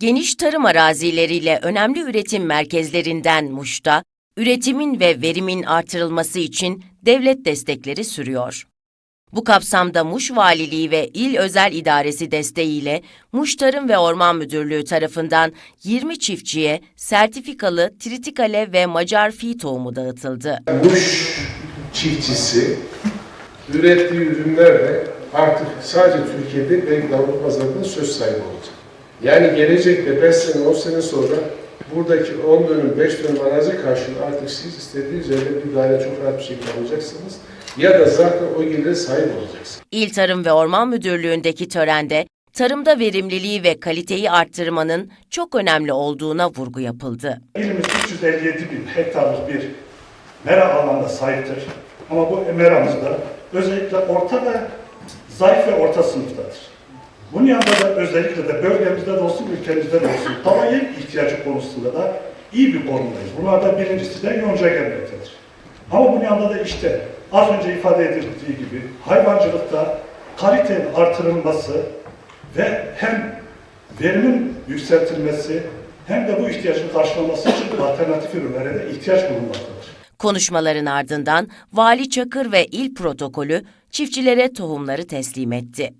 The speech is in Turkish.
Geniş tarım arazileriyle önemli üretim merkezlerinden Muş'ta, üretimin ve verimin artırılması için devlet destekleri sürüyor. Bu kapsamda Muş Valiliği ve İl Özel İdaresi desteğiyle Muş Tarım ve Orman Müdürlüğü tarafından 20 çiftçiye sertifikalı tritikale ve Macar fi tohumu dağıtıldı. Muş çiftçisi ürettiği ürünlerle artık sadece Türkiye'de de Avrupa pazarında söz sahibi olacak. Yani gelecekte 5 sene 10 sene sonra buradaki 10 dönüm 5 dönüm arazi karşılığı artık siz istediğiniz yerde bir daire çok rahat bir şekilde alacaksınız. Ya da zaten o gelire sahip olacaksınız. İl Tarım ve Orman Müdürlüğü'ndeki törende tarımda verimliliği ve kaliteyi arttırmanın çok önemli olduğuna vurgu yapıldı. İlimiz 357 bin hektarlık bir mera alanına sahiptir. Ama bu meramız da özellikle orta ve zayıf ve orta sınıftadır. Bunun yanında da özellikle de bölgemizde de olsun, ülkemizde de olsun havaya ihtiyacı konusunda da iyi bir konumdayız. Bunlardan birincisi de yonca gelmektedir. Ama bunun yanında da işte az önce ifade edildiği gibi hayvancılıkta kalitenin artırılması ve hem verimin yükseltilmesi hem de bu ihtiyacın karşılanması için alternatif ürünlere de ihtiyaç bulunmaktadır. Konuşmaların ardından Vali Çakır ve İl Protokolü çiftçilere tohumları teslim etti.